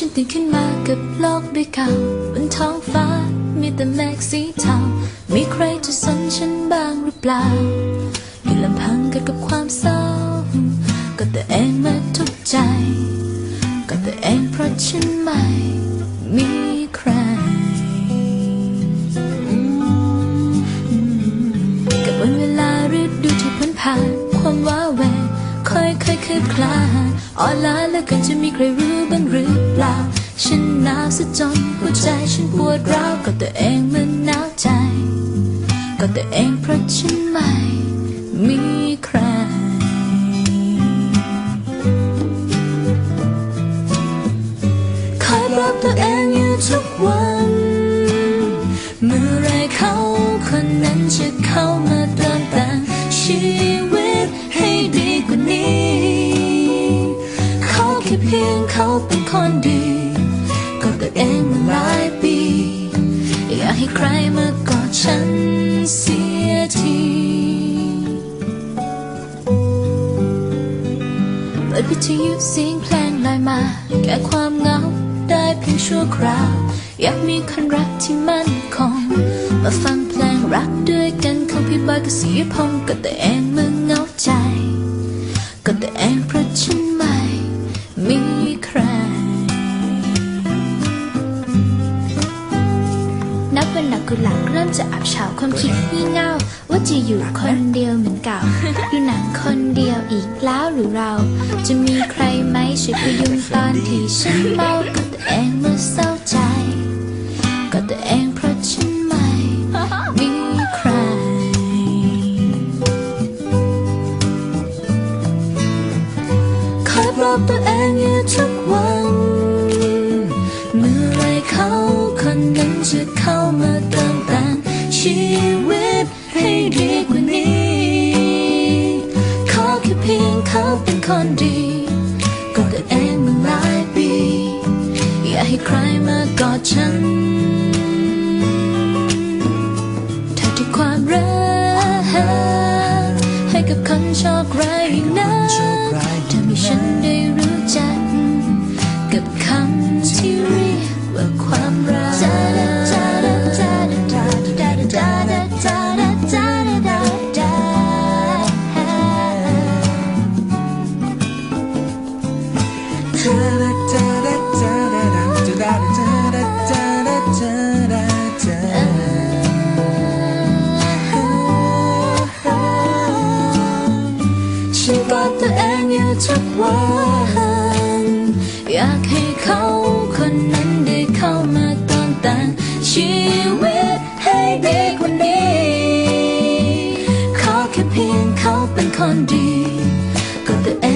ฉันตื่นขึ้นมากับโลกใบเก่าบนท้องฟ้ามีแต่เมฆสีเทามีใครจะสนฉันบ้างหรือเปล่าอยู่ลำพังกันกับความเศร้า ก็ตัวเองมาทุกใจ ก็ตัวเองเพราะฉันไม่มี ค่อยค่อยๆคืบคลานอ่อนล้าแล้วกันจะมีใครรู้บ้างหรือเปล่า ฉันหนาวซะจนหัวใจฉันปวดร้าวก็ตัวเองมันหนาวใจ ก็ตัวเองเพราะฉันไม่มีใครคอยบอกตัวเองอยู่ทุกวัน คนดีก็ตัวเองมาหลายปี อยากให้ใครมากอดฉันเสียทีเปิดวิทยุเสียงเพลงลอยมา แก้ความเหงาได้เพียงชั่วคราว อยากมีคนรักที่มั่นคง มาฟังเพลงรักด้วยกันของพี่บอยกับสีพงก็แต่เองมึงเหงาใจ ก็แต่เองเพราะฉัน บวันดอกกุหลาบเริ่มจะอับเฉาความคิดงี่เง่าว่าจะอยู่คนเดียวเหมือนเก่าดูหนังคนเดียวอีกแล้วหรือเรา จะมีใครไหมช่วยพยุงตอนที่ฉันเมาก็ตัวเองเมื่อเศร้าใจ ก็ตัวเองเพราะฉันไม่มีใครคอยปลอบตัวเองอยู่ทุกวัน จะเข้ามาเติมแต่งชีวิตให้ดีกว่านี้ ขอแค่เพียงเขาเป็นคนดีก็ตัวเองมาหลายปี อยากให้ใครมากอดฉันเธอที่ความรักให้กับคนโชคร้ายอย่างนั้นทำให้ฉันได้ ทุกวันอยากให้เขาคนนั้นได้เข้ามาเติมแต่งชีวิตให้ดีกว่านี้ขอแค่เพียงเขาเป็นคนดีก็ตัวเอง